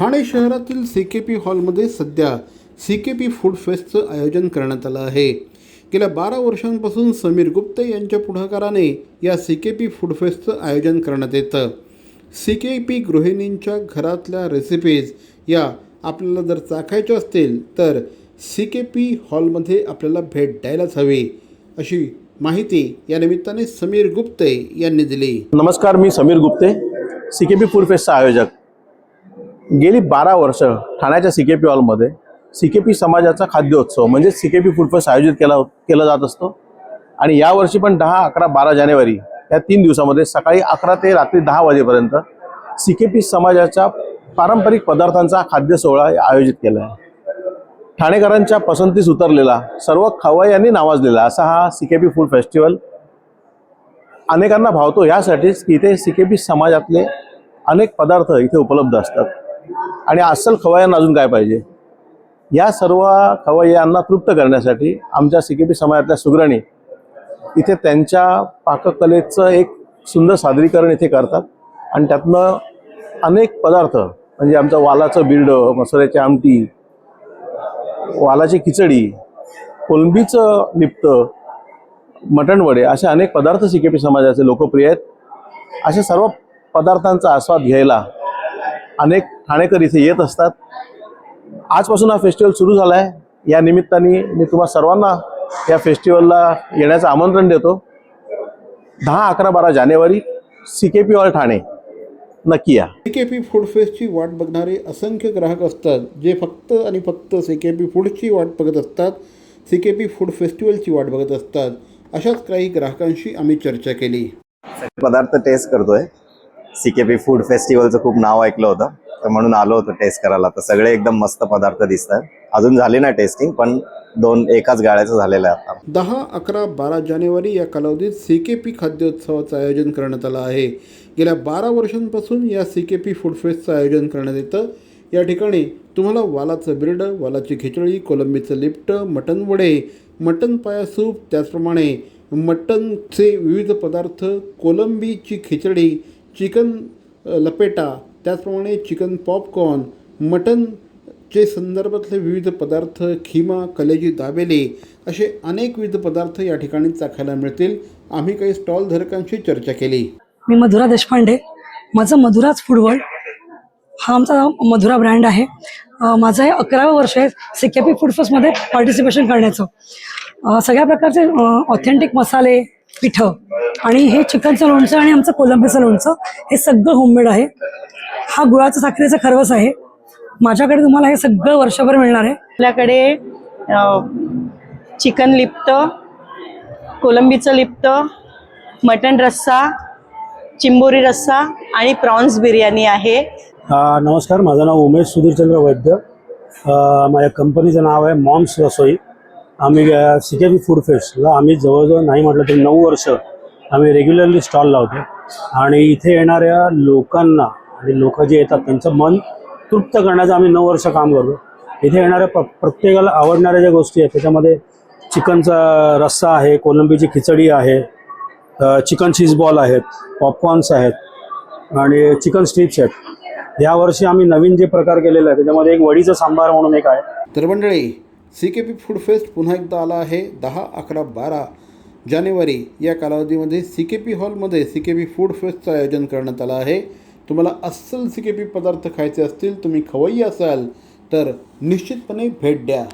ठाणे शहरातील C K P हॉलमध्ये सध्या सी के पी फूड फेस्टचं आयोजन करण्यात आलं आहे. गेल्या बारा वर्षांपासून समीर गुप्ते यांच्या पुढाकाराने या सी के पी फूड फेस्टचं आयोजन करण्यात येतं. सी के पी गृहिणींच्या घरातल्या रेसिपीज या आपल्याला जर चाखायच्या असतील तर सी के पी हॉलमध्ये आपल्याला भेट द्यायलाच हवी अशी माहिती या निमित्ताने समीर गुप्ते यांनी दिली. नमस्कार मी Sameer Gupte C K P food फेस्टचा आयोजक. गेली बारा वर्ष ठाण्याच्या सी के पी हॉलमध्ये सी के पी समाजाचा खाद्योत्सव म्हणजे C K P food fest आयोजित केला केला जात असतो. आणि यावर्षी पण दहा अकरा बारा जानेवारी या तीन दिवसामध्ये सकाळी अकरा ते रात्री दहा वाजेपर्यंत सी के पी समाजाच्या पारंपरिक पदार्थांचा खाद्य सोहळा आयोजित केला आहे. ठाणेकरांच्या पसंतीस उतरलेला सर्व खवय्यांनी नावाजलेला असा हा C K P food festival अनेकांना भावतो. यासाठीच की इथे सी के पी समाजातले अनेक पदार्थ इथे उपलब्ध असतात. आणि अस्सल खवय्यांना अजून काय पाहिजे? या सर्व खवय्यांना तृप्त करण्यासाठी आमच्या सिकेपी समाजातल्या सुग्रणी इथे त्यांच्या पाककलेचं एक सुंदर सादरीकरण इथे करतात. आणि त्यातनं अनेक पदार्थ म्हणजे आमचं वालाचं बिरडं मसाल्याची आमटी वालाची खिचडी कोलंबीचं लिप्तं मटणवडे असे अनेक पदार्थ सिकेपी समाजाचे लोकप्रिय आहेत. अशा सर्व पदार्थांचा आस्वाद घ्यायला अनेक ठाणेकर इथे येत असतात. आजपासून हा फेस्टिवल सुरू झाला आहे या निमित्ताने मी तुम्हा सर्वांना या फेस्टिवलला येण्याचं आमंत्रण देतो. दहा अकरा बारा जानेवारी C K P hall Thane. नक्की या. सी के पी फूड फेस्टची वाट बघणारे असंख्य ग्राहक असतात जे फक्त आणि फक्त सी के पी फूडची वाट बघत असतात सी के पी फूड फेस्टिवलची वाट बघत असतात. अशाच काही ग्राहकांशी आम्ही चर्चा केली. पदार्थ टेस्ट करतोय. सी के पी फूड फेस्टिवलचं खूप नाव ऐकलं होतं. तर म्हणून आलो होतो टेस्ट करायला तर सगळे एकदम मस्त पदार्थ दिसत आहेत अजून झाले नाही टेस्टिंग पण दोन एकाच गाळ्याचं झालेलं आहे आता. दहा अकरा बारा जानेवारी या कालावधीत सी के पी खाद्योत्सवाचं आयोजन करण्यात आलं आहे. गेल्या बारा वर्षांपासून या सी के पी फूड फेस्टचं आयोजन करण्यात येतं. या ठिकाणी तुम्हाला वालाचं बिरडं वालाची खिचडी कोलंबीचं लिफ्ट मटण वडे मटण पाया सूप त्याचप्रमाणे मटणचे विविध पदार्थ कोलंबीची खिचडी चिकन लपेटा त्याचप्रमाणे चिकन पॉपकॉर्न मटनचे संदर्भातले विविध पदार्थ खिमा कलेजी दाबेले असे अनेक विविध पदार्थ या ठिकाणी चाखायला मिळतील. आम्ही काही स्टॉल धारकांशी चर्चा केली. मी मधुरा देशपांडे. माझं मधुराच फूड वर्ल्ड हा आमचा मधुरा ब्रँड आहे. माझं हे अकरावं वर्ष आहे सिकेपी फूड फेस्टमध्ये पार्टिसिपेशन करण्याचं. सगळ्या प्रकारचे ऑथेंटिक मसाले पिठं आणि हे चिकनचं लोणचं आणि आमचं कोलंबीचं लोणचं हे सगळं होममेड आहे. हा गुळाचं साखरेचं खरवस आहे. माझ्याकडे तुम्हाला हे सगळं वर्षभर मिळणार आहे. आपल्याकडे चिकन लिप्त कोलंबीचं लिप्त मटण रस्सा चिंबोरी रस्सा आणि प्रॉन्स बिर्याणी आहे. नमस्कार माझं नाव उमेश सुधीरचंद्र वैद्य. अ, माझ्या कंपनीचं नाव आहे मॉम्स रसोई. आम्ही सी के पी फूड फेस्टला आम्ही जवळजवळ नाही म्हटलं तरी नऊ वर्ष आम्ही रेग्युलरली स्टॉल लावतो आणि इथे येणाऱ्या लोकांना आणि लोक जे येतात त्यांचं मन तृप्त करण्याचं आम्ही नऊ वर्ष काम करतो. इथे येणाऱ्या प्र प्रत्येकाला आवडणाऱ्या ज्या गोष्टी आहेत त्याच्यामध्ये चिकनचा रस्सा आहे कोलंबीची खिचडी आहे चिकन चीज बॉल आहेत पॉपकॉर्न्स आहेत आणि चिकन स्ट्रिप्स आहेत. यावर्षी आम्ही नवीन जे प्रकार केलेले आहे त्याच्यामध्ये एक वडीचं सांबार म्हणून एक आहे. तर मंडळी C K P food fest पुन्हा एकदा आला आहे दहा अकरा बारा जानेवारी या कालावधीमध्ये सी के पी हॉलमध्ये सी के पी फूड फेस्टचं आयोजन करण्यात आलं आहे. तुम्हाला अस्सल सिकेपी पदार्थ खायचे असतील तुम्ही खवय्ये असाल तर निश्चितपणे भेट द्या.